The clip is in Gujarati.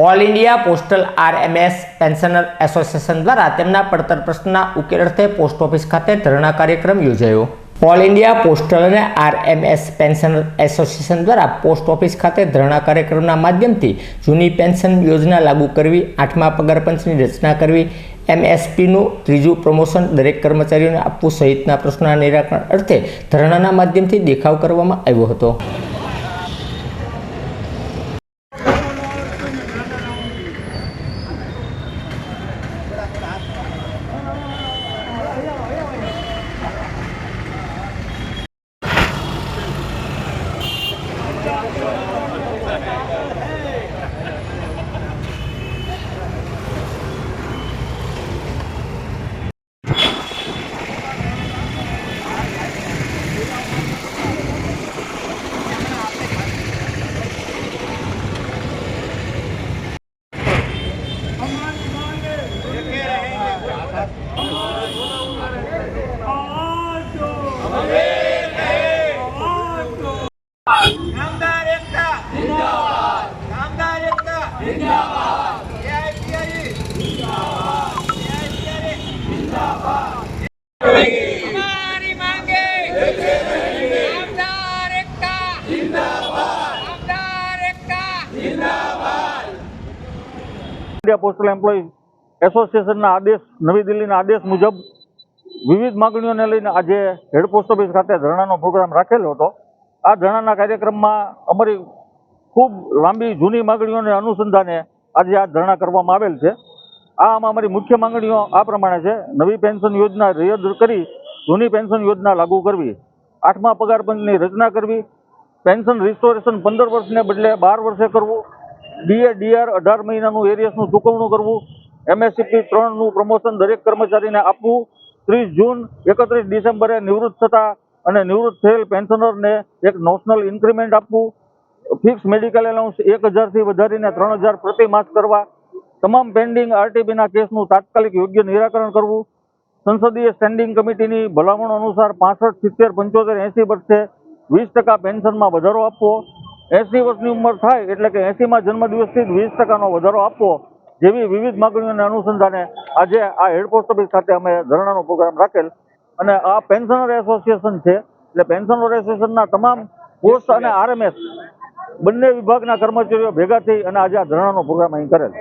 All India postal RMS pensioner association દ્વારા તેમના પડતર પ્રશ્નના ઉકેલ અર્થે પોસ્ટ ઓફિસ ખાતે ધરણા કાર્યક્રમ યોજાયો. ઓલ ઇન્ડિયા પોસ્ટલ અને આરએમએસ પેન્શનર એસોસિએશન દ્વારા પોસ્ટ ઓફિસ ખાતે ધરણા કાર્યક્રમના માધ્યમથી જૂની પેન્શન યોજના લાગુ કરવી, આઠમા પગાર પંચની રચના કરવી એમએસપીનું ત્રીજું પ્રમોશન દરેક કર્મચારીઓને આપવું સહિતના પ્રશ્નોના નિરાકરણ અર્થે ધરણાના માધ્યમથી દેખાવ કરવામાં આવ્યો હતો. ઇન્ડિયા પોસ્ટલ એમ્પ્લોય એસોસિએશનના આદેશ, નવી દિલ્હીના આદેશ મુજબ વિવિધ માગણીઓને લઈને આજે હેડ પોસ્ટ ઓફિસ ખાતે ધરણાનો પ્રોગ્રામ રાખેલો હતો. આ ધરણાના કાર્યક્રમમાં અમારી ખૂબ લાંબી જૂની માગણીઓને અનુસંધાને આજે આ ધરણા કરવામાં આવેલ છે. આ આમાં અમારી મુખ્ય માંગણીઓ આ પ્રમાણે છે. નવી પેન્શન યોજના રદ કરી જૂની પેન્શન યોજના લાગુ કરવી. આઠમા પગાર પંચની રચના કરવી. પેન્શન રિસ્ટોરેશન પંદર વર્ષને બદલે બાર વર્ષે કરવું. ડીએ, ડીઆર અઢાર મહિનાનું એરિયસનું ચૂકવણું કરવું. એમએસસીપી ત્રણનું પ્રમોશન દરેક કર્મચારીને આપવું. ત્રીસ જૂન, એકત્રીસ ડિસેમ્બરે નિવૃત્ત થતા અને નિવૃત્ત થયેલ પેન્શનરને એક નોશનલ ઇન્ક્રીમેન્ટ આપવું. ફિક્સ મેડિકલ એલાઉન્સ એક હજારથી વધારીને ત્રણ હજાર પ્રતિ માસ કરવા, તમામ પેન્ડિંગ આરટીબીના કેસનું તાત્કાલિક યોગ્ય નિરાકરણ કરવું, સંસદીય સ્ટેન્ડિંગ કમિટીની ભલામણો અનુસાર પાસઠ, સિત્તેર, પંચોતેર, એંસી વર્ષે વીસ ટકા પેન્શનમાં વધારો આપવો, એંસી વર્ષની ઉંમર થાય એટલે કે એંસીમાં જન્મદિવસથી જ વીસ ટકાનો વધારો આપવો, જેવી વિવિધ માગણીઓને અનુસંધાને આજે આ હેડપોસ્ટ ઓફિસ ખાતે અમે ધરણાનો પ્રોગ્રામ રાખેલ અને આ પેન્શનર એસોસિએશન છે, એટલે પેન્શનર એસોસિએશનના તમામ પોસ્ટ અને આરએમએસ બંને વિભાગના કર્મચારીઓ ભેગા થઈ અને આજે આ ધરણાનો પ્રોગ્રામ અહીં કરેલ.